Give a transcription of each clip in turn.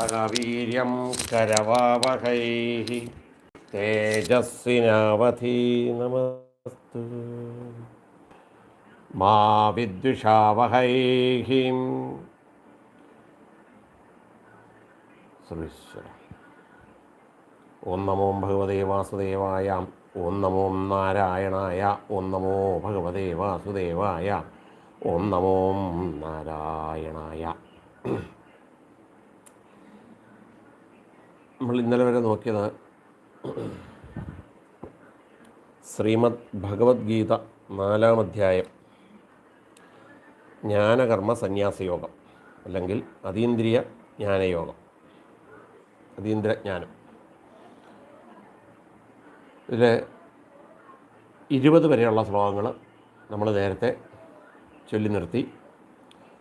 സഹ വീര്യം കരവാവഹൈ തേജസ്വിനാവധി നമസ്തു. മാ വിദ്വിഷാവഹൈ ശ്രീശ്വര. ഓം നമോ ഭഗവതേ വാസുദേവായ ഓം നമോ നാരായണായ ഓം നമോ ഭഗവതേ വാസുദേവായ ഓം നമോ നാരായണായ. നമ്മൾ ഇന്നലെ വരെ നോക്കിയത് ശ്രീമദ് ഭഗവത്ഗീത നാലാം അധ്യായം ജ്ഞാനകർമ്മ സന്യാസയോഗം അല്ലെങ്കിൽ അതീന്ദ്രിയ ജ്ഞാനയോഗം അതീന്ദ്രജ്ഞാനം ഇതിൽ ഇരുപത് വരെയുള്ള ശ്ലോകങ്ങൾ നമ്മൾ നേരത്തെ ചൊല്ലി നിർത്തി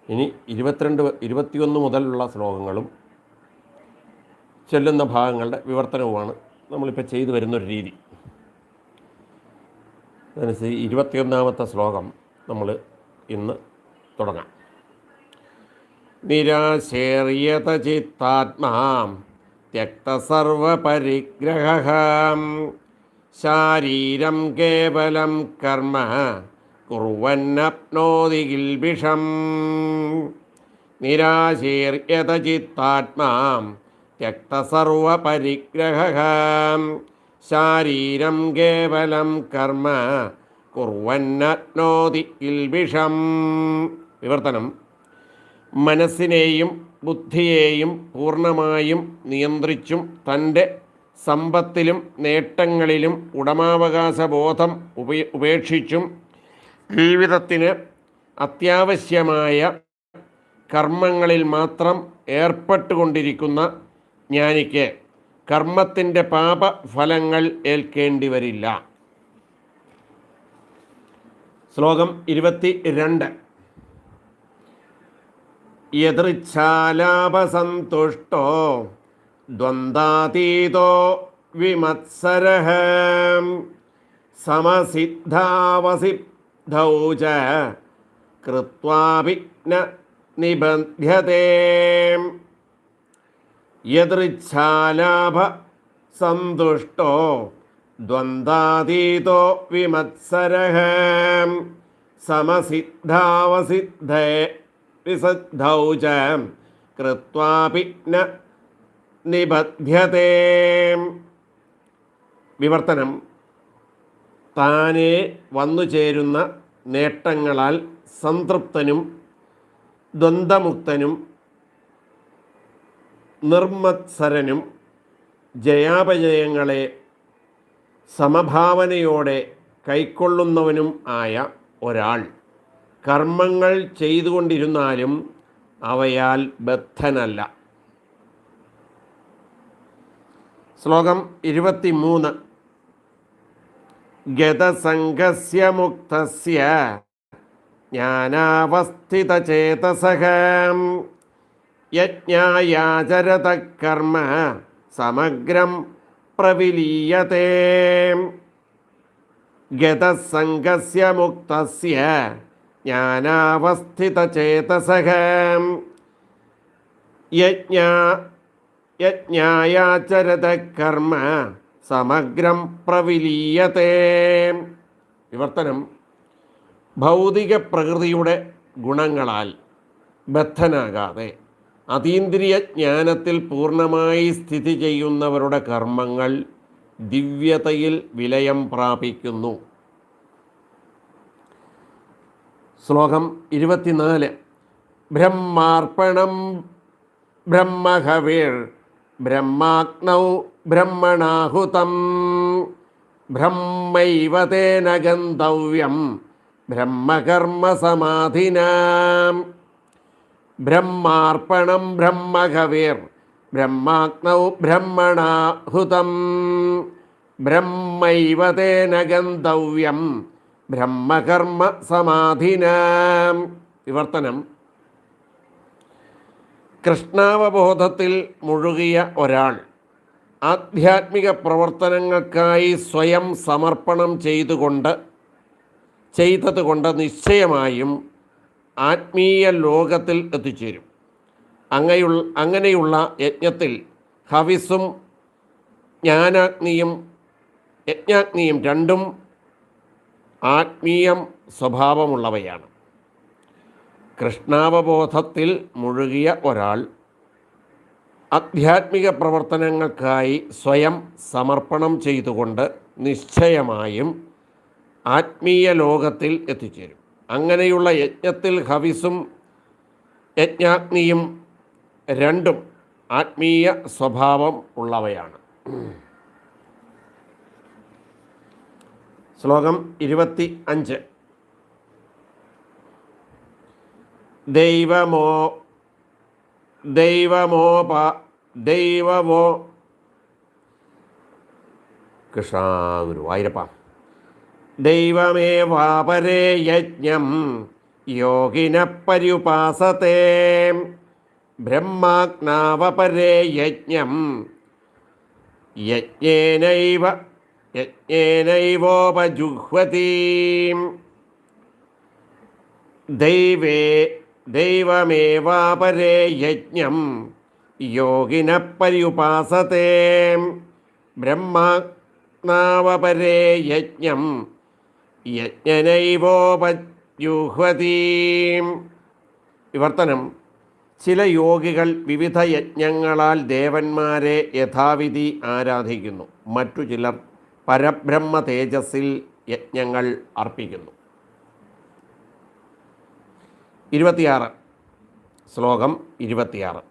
ഇനി ഇരുപത്തിരണ്ട് ഇരുപത്തിയൊന്ന് മുതലുള്ള ശ്ലോകങ്ങളും ചൊല്ലുന്ന ഭാഗങ്ങളുടെ വിവർത്തനവുമാണ് നമ്മളിപ്പോൾ ചെയ്തു വരുന്നൊരു രീതി അതനുസരിച്ച് ഇരുപത്തിയൊന്നാമത്തെ ശ്ലോകം നമ്മൾ ഇന്ന് തുടങ്ങാം നിരാശേറിയത ചിത്താത്മാ त्यक्तसर्वपरिग्रहः ശാരീരം കേവലം കർമ്മ കുറുവന്നപ്നോതി കിൽബിഷം നിരാശീർയത ചിത്താത്മാ त्यक्तसर्वपरिग्रहः ശാരീരം കേവലം കർമ്മ കുറുവന്നപ്നോതി കിൽബിഷം വിവർത്തനം മനസ്സിനെയും ബുദ്ധിയെയും പൂർണ്ണമായും നിയന്ത്രിച്ചും തൻ്റെ സമ്പത്തിലും നേട്ടങ്ങളിലും ഉടമാവകാശ ബോധം ഉപേ ഉപേക്ഷിച്ചും ജീവിതത്തിന് അത്യാവശ്യമായ കർമ്മങ്ങളിൽ മാത്രം ഏർപ്പെട്ടുകൊണ്ടിരിക്കുന്ന ജ്ഞാനിക്ക് കർമ്മത്തിന്റെ പാപഫലങ്ങൾ ഏൽക്കേണ്ടി വരില്ല. ശ്ലോകം ഇരുപത്തി രണ്ട് യദൃച്ഛാലാപസന്തുഷ്ടോ ദ്വന്ദ്വാതീതോ വിമത്സര സമസിദ്ധാവസിദ്ധൗ ച കൃത്വാപി നിബന്ധ്യതേ. യദൃച്ഛാലാഭ സന്തുഷ്ടോ ദ്വന്ദ്വാതീതോ വിമത്സര സമസിദ്ധാവസിദ്ധേ വിസദ്ധൗ ച കൃത്വാപി ന നിബധ്യത്തെ വിവർത്തനം. താനെ വന്നു ചേരുന്ന നേട്ടങ്ങളാൽ സംതൃപ്തനും ദ്വന്ദ്മുക്തനും നിർമത്സരനും ജയാപജയങ്ങളെ സമഭാവനയോടെ കൈക്കൊള്ളുന്നവനും ആയ ഒരാൾ. കർമ്മങ്ങൾ ചെയ്തുകൊണ്ടിരുന്നാലും അവയാൽ ബദ്ധനല്ല. ശ്ലോകം ഇരുപത്തിമൂന്ന്. ഗതസംഘസ്യ മുക്തസ്യ ജ്ഞാനാവസ്ഥിതചേതസഃ യജ്ഞായാചരത കർമ്മ സമഗ്രം പ്രവിലീയത്തെ ഗതസംഗസ്യ മുക്തസ്യ ജ്ഞാനാവസ്ഥിതചേതസഃ. യജ്ഞ യജ്ഞായാചരതകർമ്മ സമഗ്രം പ്രവിലീയത്തെ വിവർത്തനം. ഭൗതിക പ്രകൃതിയുടെ ഗുണങ്ങളാൽ ബദ്ധനാകാതെ അതീന്ദ്രിയ ജ്ഞാനത്തിൽ പൂർണമായി സ്ഥിതി ചെയ്യുന്നവരുടെ കർമ്മങ്ങൾ ദിവ്യതയിൽ വിലയം പ്രാപിക്കുന്നു. ശ്ലോകം ഇരുപത്തിനാല്. ബ്രഹ്മാർപ്പണം ബ്രഹ്മഹവീർ ബ്രഹ്മാഗ്നൗ ബ്രഹ്മണാഹുതം ബ്രഹ്മൈവതേന ഗന്ധവ്യം ഗന്ധവ്യം ബ്രഹ്മകർമ്മസമാധിന. ബ്രഹ്മാർപ്പണം ബ്രഹ്മകവീർ ബ്രഹ്മാഗ്നൗ ബ്രഹ്മണാഹുതം ബ്രഹ്മൈവ തേന ഗന്ധവ്യം ബ്രഹ്മകർമ്മ സമാധിന. വിവർത്തനം. കൃഷ്ണാവബോധത്തിൽ മുഴുകിയ ഒരാൾ ആധ്യാത്മിക പ്രവർത്തനങ്ങൾക്കായി സ്വയം സമർപ്പണം ചെയ്തുകൊണ്ട് ചെയ്തതുകൊണ്ട് നിശ്ചയമായും ആത്മീയ ലോകത്തിൽ എത്തിച്ചേരും. അങ്ങയുള്ള അങ്ങനെയുള്ള യജ്ഞത്തിൽ ഹവിസും ജ്ഞാനാഗ്നിയും യജ്ഞാഗ്നിയും രണ്ടും ആത്മീയം സ്വഭാവമുള്ളവയാണ്. കൃഷ്ണാവബോധത്തിൽ മുഴുകിയ ഒരാൾ ആധ്യാത്മിക പ്രവർത്തനങ്ങൾക്കായി സ്വയം സമർപ്പണം ചെയ്തുകൊണ്ട് നിശ്ചയമായും ആത്മീയ ലോകത്തിൽ എത്തിച്ചേരും. അങ്ങനെയുള്ള യജ്ഞത്തിൽ ഹവിസും യജ്ഞാഗ്നിയും രണ്ടും ആത്മീയ സ്വഭാവം ഉള്ളവയാണ്. ശ്ലോകം ഇരുപത്തി അഞ്ച് ദൈവമോ ദൈവമോപ ദൈവമോ. കൃഷ്ണ ഗുരുവായൂരപ്പ ദൈവമേവാപരേ യജ്ഞം യോഗിന പര്യുപാസത്തെ ബ്രഹ്മാഗ്നാവപരേ യജ്ഞം യജ്ഞേനൈവ യജ്ഞേനൈവോപജുഹ്വതി. ദൈവേ ദൈവമേവാപരേ യജ്ഞം യോഗിന പര്യുപാസത്തെ ബ്രഹ്മാഗ്നാവപരേ യജ്ഞം യജ്ഞനൈവോപജുഹ്വതീം വിവർത്തനം. ചില യോഗികൾ വിവിധ യജ്ഞങ്ങളാൽ ദേവന്മാരെ യഥാവിധി ആരാധിക്കുന്നു. മറ്റു ചിലർ പരബ്രഹ്മ തേജസ്സിൽ യജ്ഞങ്ങൾ അർപ്പിക്കുന്നു. ഇരുപത്തിയാറ്. ശ്ലോകം ഇരുപത്തിയാറ്.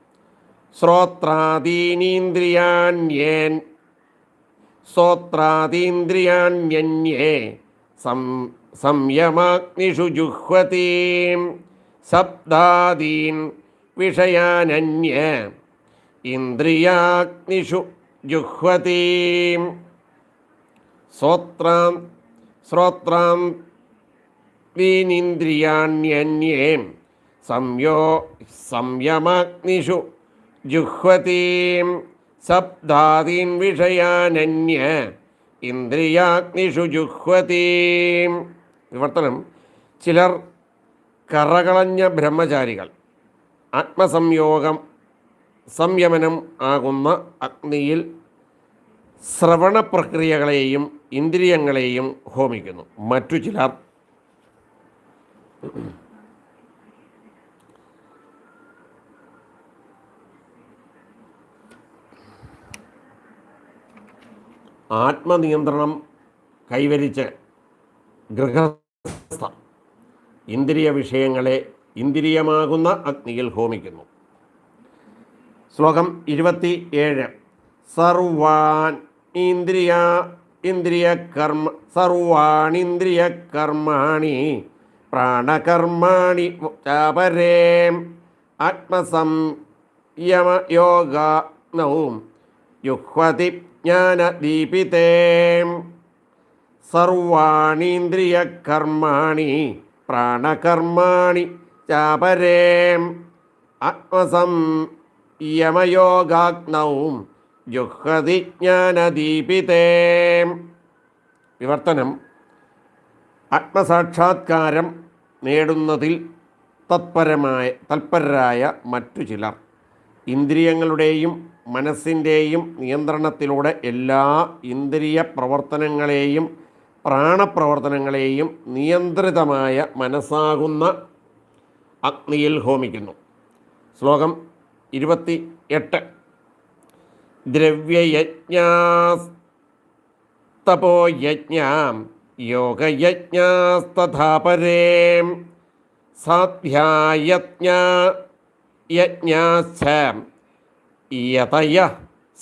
ശ്രോത്രാദീനീന്ദ്രിയാണ്യേൻ ശ്രോത്രാദീന്ദ്രിയാണ്യന്യേ സംയമാഗ്നിഷു ജുഹ്വതീം ശബ്ദാദീൻ വിഷയാനന്യ ഇന്ദ്രിയാഗ്നിഷു ജുഹ്വതീം. ശ്രോത്രാം ശ്രോത്രാം ദീനിന്ദ്രിയാണ്യന്യേ സംയോ സംയമഗ്നിഷു ജുഹ്വതീം ശബ്ദാദീൻ വിഷയാനന്യ. ഇന്ദ്രിയാഗ്നിഷു ജുഹ്വതീം. വിവർത്തനം. ചിലർ കറകളഞ്ഞ ബ്രഹ്മചാരികൾ. ആത്മസംയോഗം സംയമനം ആകുന്ന അഗ്നിയിൽ ശ്രവണ പ്രക്രിയകളെയും ഇന്ദ്രിയങ്ങളെയും ഹോമിക്കുന്നു. മറ്റു ചിലർ ആത്മനിയന്ത്രണം കൈവരിച്ച് ഗൃഹസ്ഥ ഇന്ദ്രിയ വിഷയങ്ങളെ ഇന്ദ്രിയമാകുന്ന അഗ്നിയിൽ ഹോമിക്കുന്നു. ശ്ലോകം ഇരുപത്തി ഏഴ് സർവാൻ ഇന്ദ്രിയ ഇന്ദ്രിയ കർമ്മ സർവാണിന്ദ്രിയ കർമാണി പ്രാണകർമാണി യോഗാ നൗം യുഹ്വതി ജ്ഞാനദീപിതേ സർവാണീന്ദ്രിയകർമാണി പ്രാണകർമാണി ചാപരേം ആത്മസം യമയോഗാഗ്നവും ജുഹതി ജ്ഞാനദീപിതേ. വിവർത്തനം. ആത്മസാക്ഷാത്കാരം നേടുന്നതിൽ തത്പരമായ തൽപരരായ മറ്റു ചിലർ. ഇന്ദ്രിയങ്ങളുടെയും മനസ്സിന്റെയും നിയന്ത്രണത്തിലൂടെ എല്ലാ ഇന്ദ്രിയ പ്രവർത്തനങ്ങളെയും പ്രാണപ്രവർത്തനങ്ങളെയും നിയന്ത്രിതമായ മനസ്സാകുന്ന അഗ്നിയിൽ ഹോമിക്കുന്നു. ശ്ലോകം ഇരുപത്തി എട്ട് ദ്രവ്യയജ്ഞാസ്തപോയജ്ഞാം യോഗയജ്ഞാസ്തഥാപരേം സാധ്യായജ്ഞ യജ്ഞാശ്ച യതയ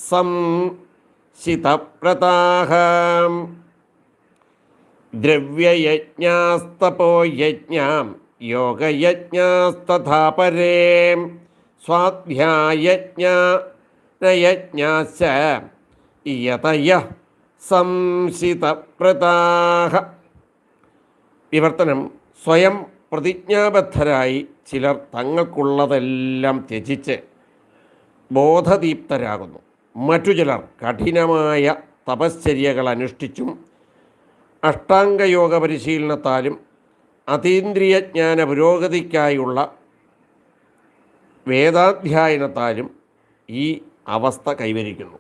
സംശിതപ്രതാഹ. ദ്രവ്യയജ്ഞാസ്തപോയജ്ഞാം യോഗയജ്ഞാസ്തഥാപരേ സ്വാധ്യായജ്ഞാനയജ്ഞാശ്ച യതയ സംശിതപ്രതാഹ. വിവർത്തനം. സ്വയം പ്രതിജ്ഞാബദ്ധരായി ചിലർ തങ്ങൾക്കുള്ളതെല്ലാം ത്യജിച്ച് ബോധദീപ്തരാകുന്നു. മറ്റു ചിലർ കഠിനമായ തപശ്ചര്യകൾ അനുഷ്ഠിച്ചും അഷ്ടാംഗയോഗ പരിശീലനത്താലും അതീന്ദ്രിയജ്ഞാന പുരോഗതിക്കായുള്ള വേദാധ്യായനത്താലും ഈ അവസ്ഥ കൈവരിക്കുന്നു.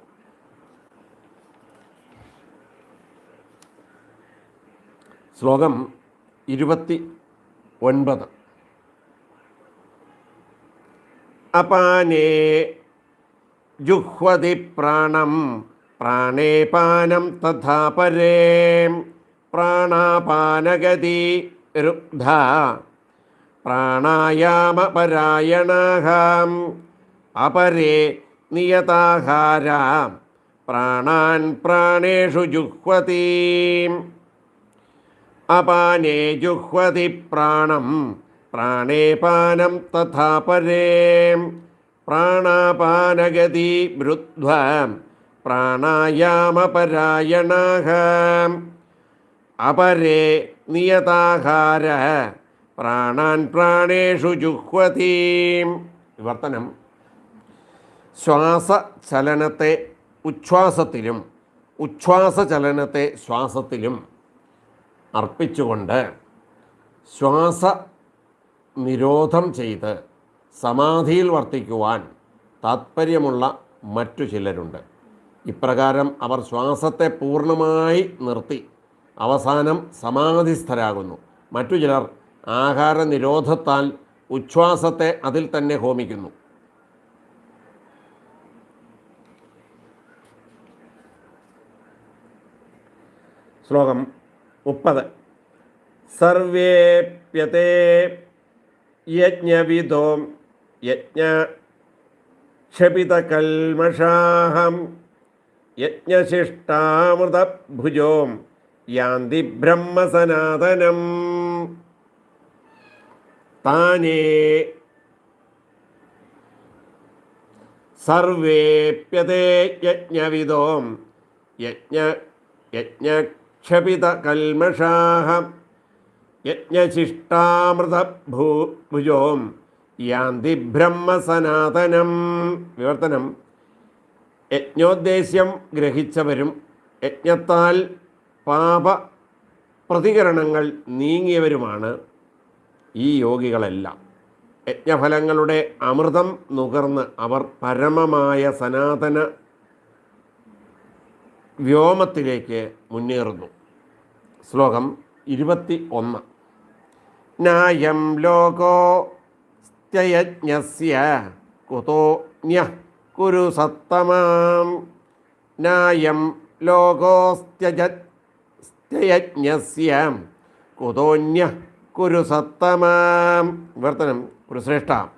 ശ്ലോകം ഇരുപത്തി ഒൻപത്. അപാനേ ജുഹ്വതി പ്രാണം പ്രാണേപാനം തഥാപരേ തഥാ പരേ. പ്രാണാപാനഗതി രുദ്ധ. പ്രാണായാമപരായണാഹ അപരേ നിയതാഹാര. പ്രാണാൻ പ്രാണേഷു ജുഹ്വതി. അപാനേ ജുഹ്വതി പ്രാണം പ്രാണേപാനം തഥാപരേ തഥാ പരേ. പ്രാണാപാനഗതി മൃദ്ധ പ്രാണായാമപരായണാഹ. അപരേ നിയതാഹാര പ്രാണാൻ പ്രാണേഷു ജുഹ്വതി. വിവർത്തനം. ശ്വാസചലനത്തെ ഉച്ഛ്വാസത്തിലും ഉച്ഛ്വാസചലനത്തെ ശ്വാസത്തിലും അർപ്പിച്ചുകൊണ്ട് ശ്വാസ നിരോധം ചെയ്ത് സമാധിയിൽ വർത്തിക്കുവാൻ താത്പര്യമുള്ള മറ്റു ചിലരുണ്ട്. ഇപ്രകാരം അവർ ശ്വാസത്തെ പൂർണമായി നിർത്തി അവസാനം സമാധിസ്ഥരാകുന്നു. മറ്റു ചിലർ ആഹാര നിരോധത്താൽ ഉച്ഛ്വാസത്തെ അതിൽ തന്നെ ഹോമിക്കുന്നു. ശ്ലോകം മുപ്പത്. സർവേപ്യതേ യജ്ഞവിദോ യജ്ഞ യജ്ഞശിഷ്ടാമൃതഭുജോം യാന്തി ബ്രഹ്മസനാതനം. താനേ സർവേപ്യതേ യജ്ഞവിദോം യജ്ഞ യജ്ഞക്ഷപിതകൽമഷാഹം യജ്ഞശിഷ്ടാമൃതഭൂ ഭുജോം യാന്തി ബ്രഹ്മസനാതനം. വിവർത്തനം. യജ്ഞോദ്ദേശ്യം ഗ്രഹിച്ചവരും യജ്ഞത്താൽ പാപ പ്രതികരണങ്ങൾ നീങ്ങിയവരുമാണ് ഈ യോഗികളെല്ലാം. യജ്ഞഫലങ്ങളുടെ അമൃതം നുകർന്ന് അവർ പരമമായ സനാതന വ്യോമത്തിലേക്ക് മുന്നേറുന്നു. ശ്ലോകം ഇരുപത്തി ഒന്ന്. നായം ലോകോ സ്ഥയജ്ഞസ്യ കുതോ കുരു സത്തമാം. നായം ലോകോസ്ത്യജജ്ഞസ്യ കുതോന്യ കുരു സത്തമാം. വിവർത്തനം കുരുശ്രേഷ്ഠ.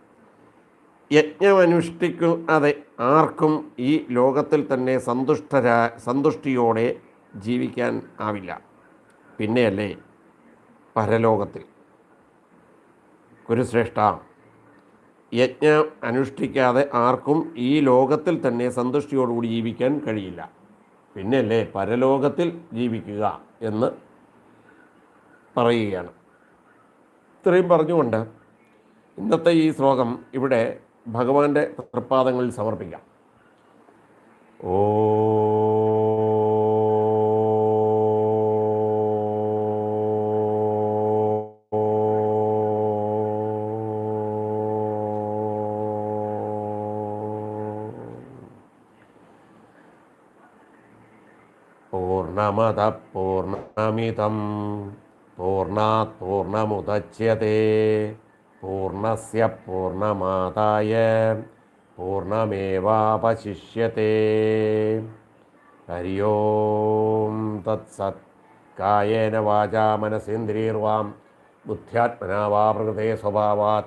യജ്ഞമനുഷ്ഠിക്കാതെ ആർക്കും ഈ ലോകത്തിൽ തന്നെ സന്തുഷ്ടരാ സന്തുഷ്ടിയോടെ ജീവിക്കാൻ ആവില്ല. പിന്നെയല്ലേ പരലോകത്തിൽ. കുരുശ്രേഷ്ഠ. യജ്ഞം അനുഷ്ഠിക്കാതെ ആർക്കും ഈ ലോകത്തിൽ തന്നെ സന്തുഷ്ടിയോടുകൂടി ജീവിക്കാൻ കഴിയില്ല. പിന്നല്ലേ പരലോകത്തിൽ ജീവിക്കുക എന്ന് പറയുകയാണ്. ഇത്രയും പറഞ്ഞുകൊണ്ട് ഇന്നത്തെ ഈ ശ്ലോകം ഇവിടെ ഭഗവാന്റെ തൃപ്പാദങ്ങളിൽ സമർപ്പിക്കാം. ഓ പൂർണമത പൂർണമിതം പൂർണാത് പൂർണമുദച്യത്തെ പൂർണസ്യ പൂർണമാതായ പൂർണമേവാപശിഷ്യത്തെ ഹരി ഓം തത്സത്. കായേന വാചാ മനസേന്ദ്രിയർവാം. ബുദ്ധ്യാത്മനാ വാ സ്വഭാവാത്.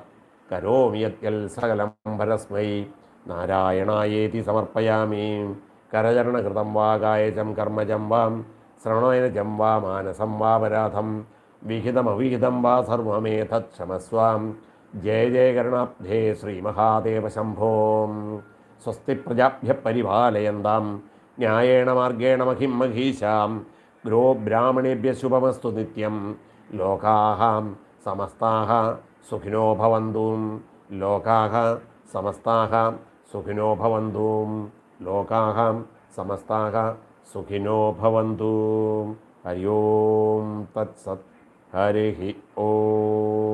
കരോമി യത്യൽ സകലം പരസ്മൈ. നാരായണായേതി സമർപ്പയാമി. करचरणकृतं वा गायजं कर्मजं वा श्रवणयनजं वा मानसं वा पराधं विहितमविहितं वा सर्वमेतत् क्षमस्वां जय जय गरुणाब्धे श्रीमहादेवशम्भो स्वस्ति प्रजाभ्यः परिपालयन्तां, न्यायेण मार्गेण महिं महीशां गुरो ब्राह्मणेभ्यः शुभमस्तु नित्यं। लोकाः समस्ताः सुखिनो भवन्तु। लोकाः समस्ताः सुखिनो भवन्तु। ലോകാഹ സമസ്താഹ സുഖിനോ ഭവന്തു. ഹരി ഓം തത്സത്. ഹരി ഓം.